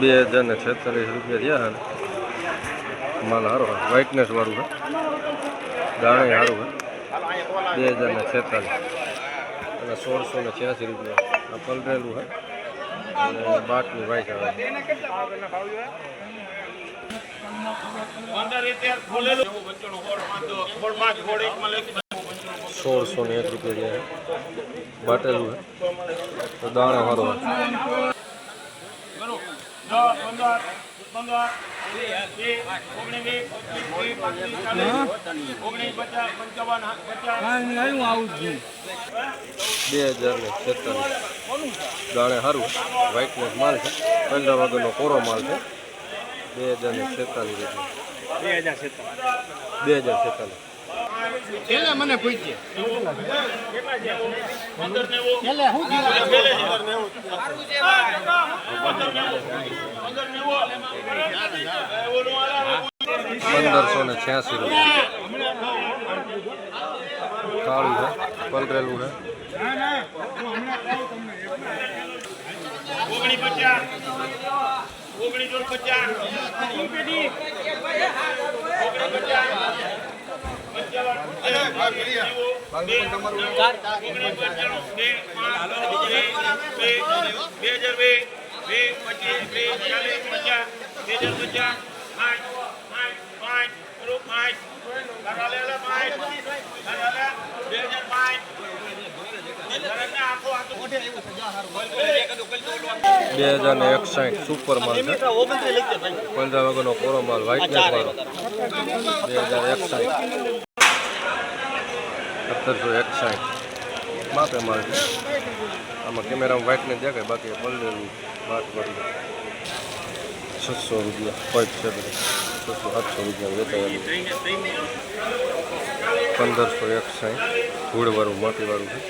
બે હજાર ને છેતાલીસ રૂપિયા થયા ને માલ સારો હોય વ્હાઇટનેસ વાળું હોય દાણે સારું હોય બે હજાર ને છેતાલીસ. અને સોળસો ને છ્યાસી રૂપિયા. આ પલરેલું હોય અને બાટની વાઇટ આવે. સોળસો ને એક રૂપિયા જે બાટેલું હોય તો દાણે સારો હોય બે હજાર ને છેતાલીસ. દાણે સારું વ્હાઇટનેસ માલ છે પંદર વાગ્યાનો કોરો માલ છે બે હજાર ને છેતાલીસ બે હજાર છેતાલીસ છેલ્લે મને પૂછજે પંદરસો ને છ્યાસી રૂપિયા. કાળું છે પલરેલું છે. ઓગણી પચાસ. ઓગણી જોડ પચાસ પચાસ. બે હજાર બે બે પચીસ બે ચાલીસ પચાસ બે હજાર પચાસ પાંચ પાંચ પાંચ રૂપ પાંચ બે હજાર પાંચ બે હજાર ને એકસાઠ સુપર છે પંદર વાગ્યાનો કોરો માલ વ્હાઇટનેસ બે હજાર એકસાઠ. સત્તરસો એકસાઠ માપે માલ આમાં કેમેરામાં વ્હાઇટનેસ દેખાય, બાકી પલરેલું વાત કરી. છસો રૂપિયા, પાંચ છે છસો સાતસો રૂપિયા વેચાયેલું પંદરસો એકસાઠ ધૂળવાળું માટીવાળું છે.